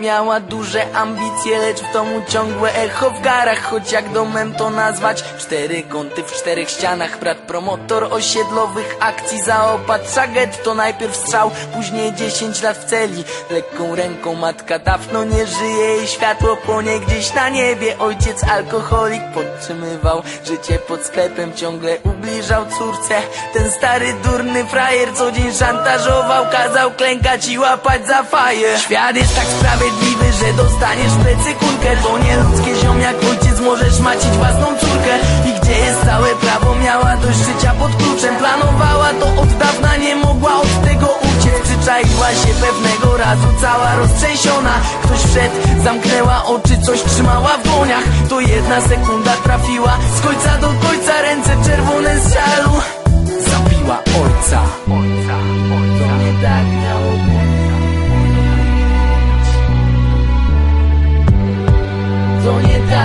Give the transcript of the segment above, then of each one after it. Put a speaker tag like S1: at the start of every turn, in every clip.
S1: Miała duże ambicje, lecz w domu ciągłe echo w garach Choć jak domem to nazwać? Cztery kąty w czterech ścianach Brat promotor osiedlowych akcji Zaopatrza getto najpierw strzał Później dziesięć lat w celi. Lekką ręką matka dawno nie żyje I światło płonie gdzieś na niebie. Ojciec alkoholik podtrzymywał Życie pod sklepem ciągle ubliżał córce. Ten stary durny frajer co dzień szantażował Kazał klękać i łapać za faję Świat jest tak sprawiedliwy, że dostaniesz w plecy kulkę To nie ludzkie ziom jak ojciec możesz macić własną córkę. I gdzie jest całe prawo miała dość życia pod kluczem Planowała to od dawna, nie mogła od tego uciec. Przyczaiła się pewnego razu cała roztrzęsiona. Ktoś wszedł, zamknęła oczy, coś trzymała w dłoniach. To jedna sekunda trafiła z końca do końca Ręce czerwone z żalu. Zabiła ojca. To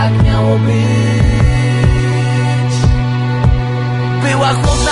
S1: tak miało być. Była chłodna,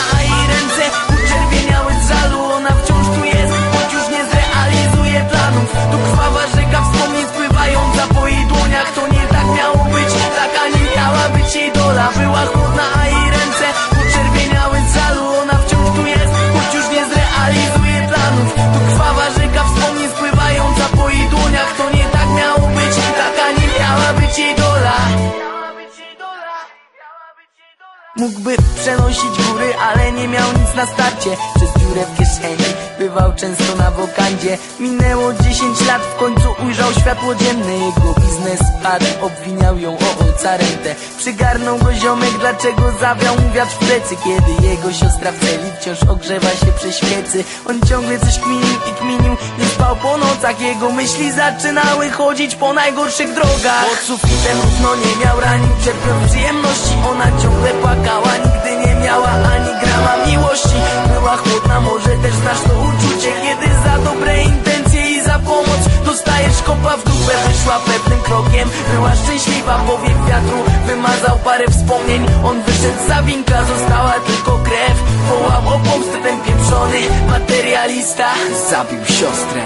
S1: Mógłby przenosić góry, ale nie miał nic na starcie. Przez dziurę w kieszeni bywał często na wokandzie. Minęło 10 lat, w końcu ujrzał światło dzienne. Jego biznes padł, obwiniał ją o ojca rentę. Przygarnął go ziomek, dlaczego zawiał mu wiatr w plecy? Kiedy jego siostra w celi wciąż ogrzewa się przy świecy. On ciągle coś kminił i kminił, nie spał po nocach. Jego myśli zaczynały chodzić po najgorszych drogach. Pod sufitem równo nie miał rani, czerpiał przyjemności. Ona ciągle płakała, nigdy nie miała ani grama miłości. Była chłodna, może też znasz to była szczęśliwa Powiek wiatru wymazał parę wspomnień. On wyszedł za winka, została tylko krew. Wołał o pomstę ten pieprzony materialista. Zabił siostrę